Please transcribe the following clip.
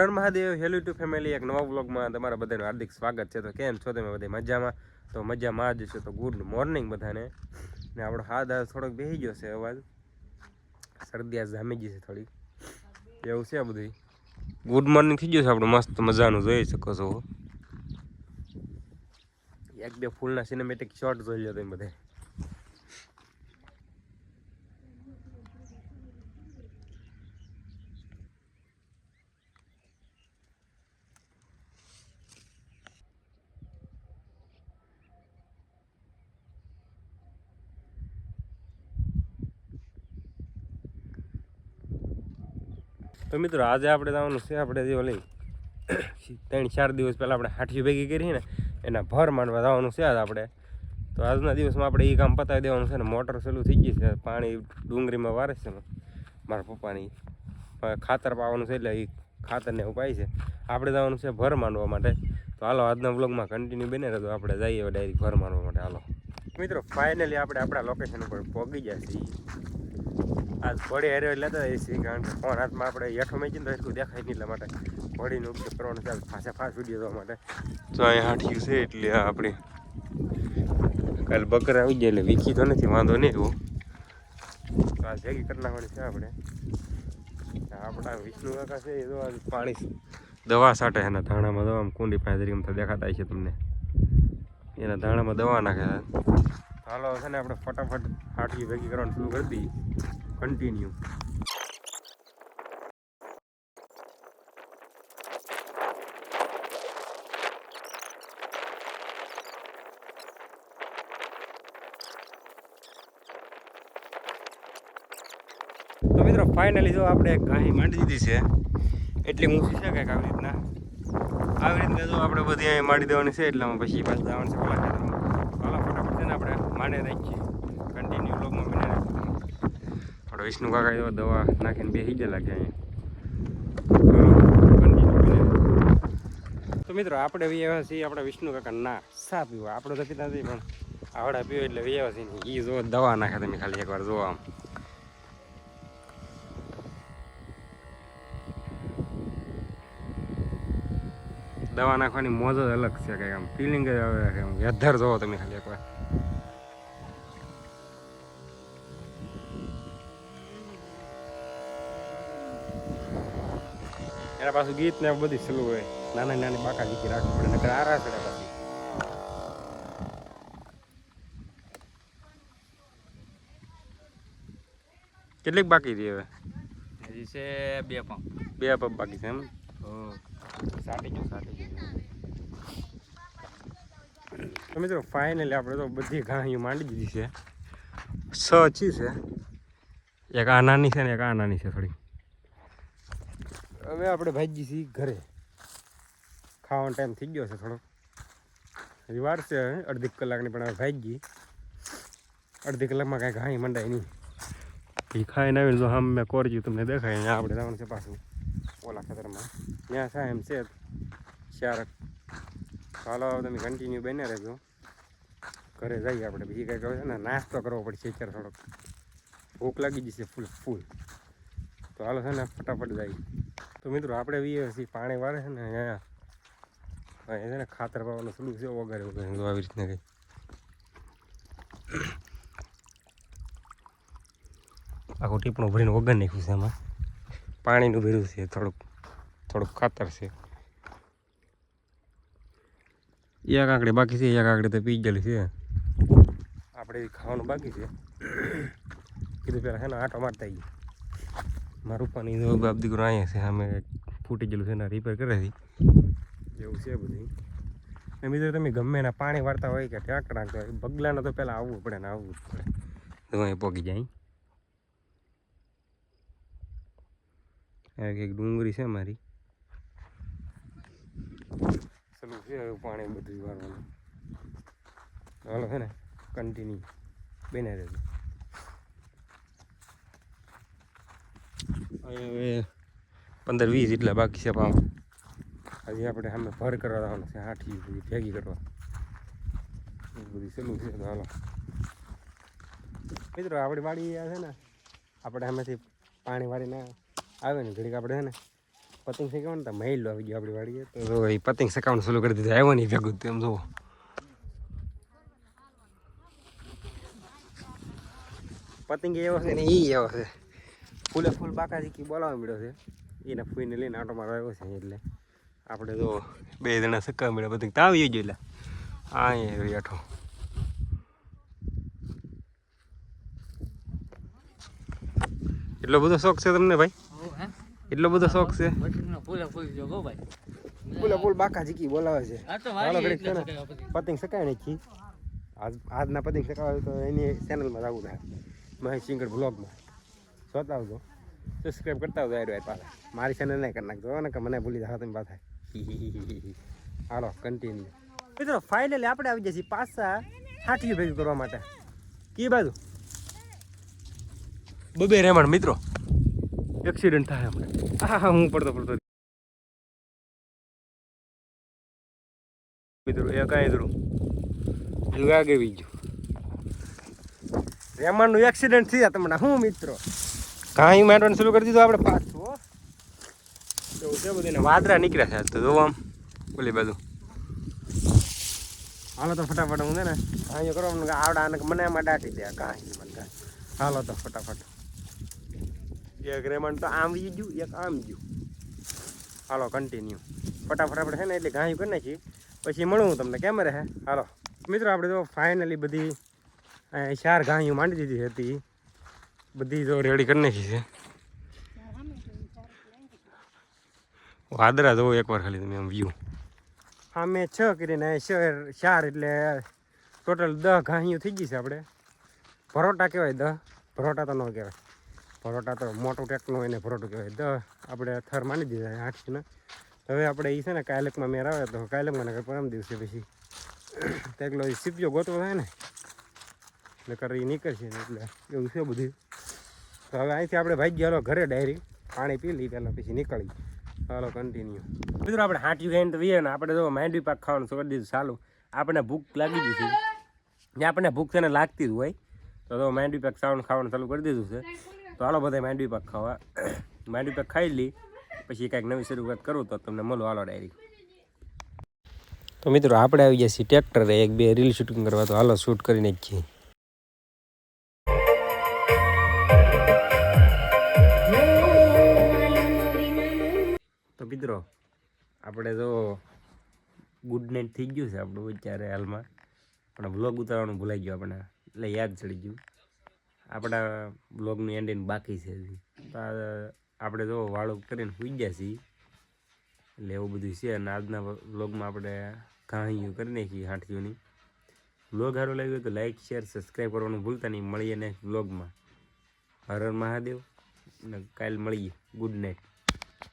Har Mahadev, hello to family, એક નવા બ્લોગમાં તમારા બધાનું હાર્દિક સ્વાગત છે. તો કેમ છો તમે બધા મજામાં? તો મજામાં જ છો. તો ગુડ મોર્નિંગ બધાને. ને આપણો હાથ હાથ થોડોક બેસી ગયો છે અવાજ. શરદી આ જામી ગઈ છે થોડીક. એવું છે બધું ગુડ મોર્નિંગ થઈ ગયું છે આપણું મસ્ત મજાનું, જોઈ શકો છો. એક બે ફૂલના સિનેમેટિક શોટ જોઈ લો તમે બધા તો મિત્રો, આજે આપણે જવાનું છે, આપણે જે ઓલી ત્રણ ચાર દિવસ પહેલાં આપણે હાઠી ભેગી કરી ને, એના ભર માંડવા જવાનું છે આજ આપણે. તો આજના દિવસમાં આપણે એ કામ પતાવી દેવાનું છે ને, મોટર ચાલુ થઈ ગઈ છે પાણી ડુંગળીમાં વારે છે મારા પપ્પાની. ખાતર પાવાનું છે એટલે એ ખાતરને એવું પાય છે. આપણે જવાનું છે ભર માંડવા માટે. તો હાલો, આજના બ્લોગમાં કન્ટિન્યુ બને રહેતો આપણે જઈએ ડાયરેક્ટ ભર માંડવા માટે. હાલો. મિત્રો ફાઇનલી આપણે આપણા લોકેશન ઉપર પહોંચી ગયા છીએ. આજ ઘોડી હારે લેતા છીએ કારણ કે ફોન હાથમાં આપણે હેઠો મેચીને તો એટલું દેખાય નહીં એટલા માટે. ઘોડીનો ઉપયોગ કરવાનો ચાલ. ફાસે ફાસ વીડિયો જોવા માટે. તો અહીંયા હાઠ્યું છે એટલે આપણે કાલે બકરા આવી જાય એટલે વીખી તો નથી વાંધો નહીં એવો. તો આ ભેગી કરી નાખવાની છે આપણે. આપણા વિષ્ણુ કાકા છે એ તો આ પાણી દવા સાટે એના ધાણામાં દવામાં કુંડી પાસે એમ તો દેખાતા છે તમને. એના ધાણામાં દવા નાખે હાલો છે ને આપણે ફટાફટ હાટકી ભેગી કરવાનું શરૂ કરી દઈએ. કન્ટિન્યુ તો મિત્રો ફાઇનલી જો આપણે ગાહી માંડી દીધી છે, એટલી ઊંચી છે કંઈક આવી રીતના? આવી રીતના જો આપણે બધી અહીં માંડી દેવાની છે એટલે પછી પાછું જવાનું છે પેલા ખેતરમાં. હાલો ફટાફટ છે ને આપણે માંડે રાખીએ કન્ટિન્યુ લોકમાં બને રાખીએ આપણે વિષ્ણુ કાકા એવો દવા નાખીને બેસી ગયા લાગે અહીંયા તો મિત્રો, આપણે વ્યવહાર છીએ, આપણે વિષ્ણુ કાકા ના સા પીવા. આપણે તો પીતા નથી, પણ આવડા પીવો એટલે વ્યવહાર છે એ જો દવા નાખે તમે ખાલી એકવાર જોવા આમ. દવા નાખવાની મોજ જ અલગ છે કંઈક આમ. ફિલિંગ જ આવે વેધર જોવો તમે ખાલી એકવાર. એના પાછું ગીત ને બધી સલું હોય. નાના નાની બાકા જીકી રાખવી પડે નકર આરા છે પછી. કેટલીક બાકી રહી હવે? હજી છે બે પંપ બે પગ બાકી છે એમ? સાટી ગયું સાટી તમે મિત્રો ફાઇનલી આપણે તો બધી ઘાણીઓ માંડી દીધી છે. છ છે. એક આ નાની છે ને એક આ નાની છે થોડી હવે આપણે ભાજી છીએ ઘરે. ખાવાનો ટાઈમ થઈ ગયો છે થોડો. હજી વાર છે અડધી કલાકની પણ હવે ભાજી અડધી કલાકમાં કાંઈ ઘાણી મંડાય નહીં. એ ખાઈને આવીને જો આમ મેં કોરજ્યું તમને દેખાય અહીંયા આપણે જવાનું છે પાછું ઓલા ખેતરમાં. ત્યાં થાય એમ છે ચારક. ચાલો તમે કન્ટિન્યુ બને રહેજો. ઘરે જઈએ આપણે. બીજી કાંઈ હવે છે ને નાસ્તો કરવો પડશે અત્યારે થોડોક. ભૂખ લાગી જશે ફૂલ ફૂલ. તો હાલો છે ને ફટાફટ જઈએ. તો મિત્રો આપણે વીએ છીએ પાણી વાળે છે ને અહીંયા અહીંયા છે ને ખાતર પાવાનું સલું છે વગર વગેરે આવી રીતના કંઈ. આખું ટીપણું ભરીને વગર નાખ્યું છે એમાં પાણીનું ભર્યું છે, થોડુંક થોડુંક ખાતર છે. એક આંકડી બાકી છે, એક આંકડી તો પી ગયેલી છે. આપણે ખાવાનું બાકી છે. કીધું પેલા છે ને આટો મારતા આવીએ મારું પાણી બાપ દીકરો અહીંયા છે અમે ફૂટી ગયેલું છે એના રિપેર કરે છે. એવું છે બધું ને બીજું તમે ગમે એના પાણી વાળતા હોય કે ટ્રાક રાખતા હોય બગલાને તો પહેલાં આવવું પડે ને આવવું જ પડે. તો અહીં પોગી જાય. એક એક ડુંગળી છે મારી. સલું છે હવે પાણી બધું વાળવાનું. હાલો છે ને કન્ટિન્યુ બને રહેજો. હવે પંદર વીસ જેટલા બાકી છે ભાવ હજી આપણે સામે ભર કરવા જવાનું છે, હાઠી બધી ભેગી કરવા. બધી સલું છે હાલો. મિત્રો, આપણી વાડી છે ને, આપણે સામેથી પાણી વાળીને આવે ને, ઘડીક આપણે છે ને, પતંગ શેકાવાનું તો મહિલો આવી ગયો આપણી વાડીએ. તો એ પતંગ શેકાવાનું સલું કરી દીધું, આવ્યો નહીં ભેગું તેમ, જુઓ. પતંગ એવો છે ને એ એવો છે. ફૂલે ફૂલ બાકાજી બોલાવા મળ્યો છે. એને ફૂઈને લઈને આટો મારો આવ્યો છે એટલે આપણે તો બે જણા સક્કા મળ્યા પતંગ તાવ આવી ગયો એટલે. હા આઠો એટલો બધો શોખ છે તમને ભાઈ? એટલો બધો શોખ છે? ફૂલે ફૂલ બાકા ગો ભાઈ. ફૂલે ફૂલ બાકાજી કી બોલાવે છે. પતિંગ એટલે ને નાખી આજ આજના પતંગ સકાવે તો એની ચેનલમાં જવું થાય. મહેશ સિંગર બ્લોગમાં જોતા આવજો સબસ્ક્રાઈબ કરતા આવજો આયરો પાછા મારી ચેનલ નહીં કરી નાખજો ને કે મને ભૂલી જાવ તમે પાછા હાલો કન્ટિન્યુ મિત્રો ફાઇનલી આપણે આવી જઈએ છીએ પાછા હાથીઓ ભેગું કરવા માટે. કી બાજુ? બબે રેમણ મિત્રો. એક્સિડન્ટ થાય હમણાં. હા હા હું પડતો પડતો. મિત્રો એ કાંઈ ધરું જુગા આગળ વી ગયું રેમણનું એક્સિડન્ટ થયા તમને હું મિત્રો? કાંઈ માંડવાનું શરૂ કરી દીધું આપણે પાછું તો છે બધું વાદરા નીકળ્યા છે તો આમ બોલી બાજુ. હાલો તો ફટાફટ હું છે ને, અહીંયા કરો આવડા અને મને એમાં દાટી દે, કાંઈ મને હાલો તો ફટાફટ. એક રેમણ તો આમ વી ગયું, એક આમ ગયું. હાલો કન્ટિન્યુ ફટાફટ આપણે છે ને એટલે ઘાયું કરી નાખી પછી મળું તમને કેમ રહે હાલો. મિત્રો, આપણે તો ફાઇનલી બધી ચાર ઘાયું માંડી દીધી હતી. બધી તો રેડી કરી નાખી છે. વાદરા જોવો એકવાર ખાલી તમે આમ હા મેં છ કરીને ચાર એટલે ટોટલ દહ ઘાયું થઈ ગઈ છે આપણે. પરોટા કહેવાય દહ. પરોટા તો ન કહેવાય. પરોટા તો મોટું ટેકનું હોય ને પરોટું કહેવાય. દહ આપણે થર માની દીધા આઠથી હવે આપણે એ છે ને કાયલકમાં મેર આવે તો કાયલકમાં નગર પરમ દિવસે પછી. એકલો એ સીપિયો ગોતવો થાય ને. નકર એ નીકળશે ને એટલે એવું છે બધું. તો હવે અહીંથી આપણે ભાઈ ગયા ઘરે ડાયરી પાણી પી લઈ પહેલાં પછી નીકળી ચાલો કન્ટિન્યુ મિત્રો, આપણે હાંટ્યું ખાઈને તો વીએ ને આપણે તો માંડવી પાક ખાવાનું કરી દીધું, ચાલુ. આપણને ભૂખ લાગી ગઈ છે. ને આપણને ભૂખ તેને લાગતી જ હોય. તો તો માંડવી પાક ખાવાનું ખાવાનું ચાલુ કરી દીધું છે. તો હાલો બધા માંડવી પાક ખાવા. માંડવી પાક ખાઈ લઈ પછી કાંઈક નવી શરૂઆત કરું તો તમને મળો હાલો ડાયરી તો મિત્રો, આપણે આવી ગયા છીએ ટ્રેક્ટરે. એક બે રીલ શૂટિંગ કરવા તો હાલો શૂટ કરીને જ મિત્રો, આપણે તો ગુડ નાઇટ થઈ ગયું છે આપણું અત્યારે હાલમાં. પણ બ્લોગ ઉતારવાનું ભૂલાઈ ગયું આપણે. એટલે યાદ ચડી ગયું. આપણા બ્લોગનું એન્ડિંગ બાકી છે. આપણે તો વાળો કરીને સુઈ ગયા છીએ. એટલે એવું બધું છે અને આજના બ્લોગમાં આપણે કહાણીઓ કરી નાખી હાંઠીઓની બ્લોગ સારો લાગ્યો તો લાઈક શેર સબસ્ક્રાઈબ કરવાનું ભૂલતા નહીં. મળીએ નેક્સ્ટ બ્લોગમાં હર હર મહાદેવ. ને કાલ મળીએ. Good night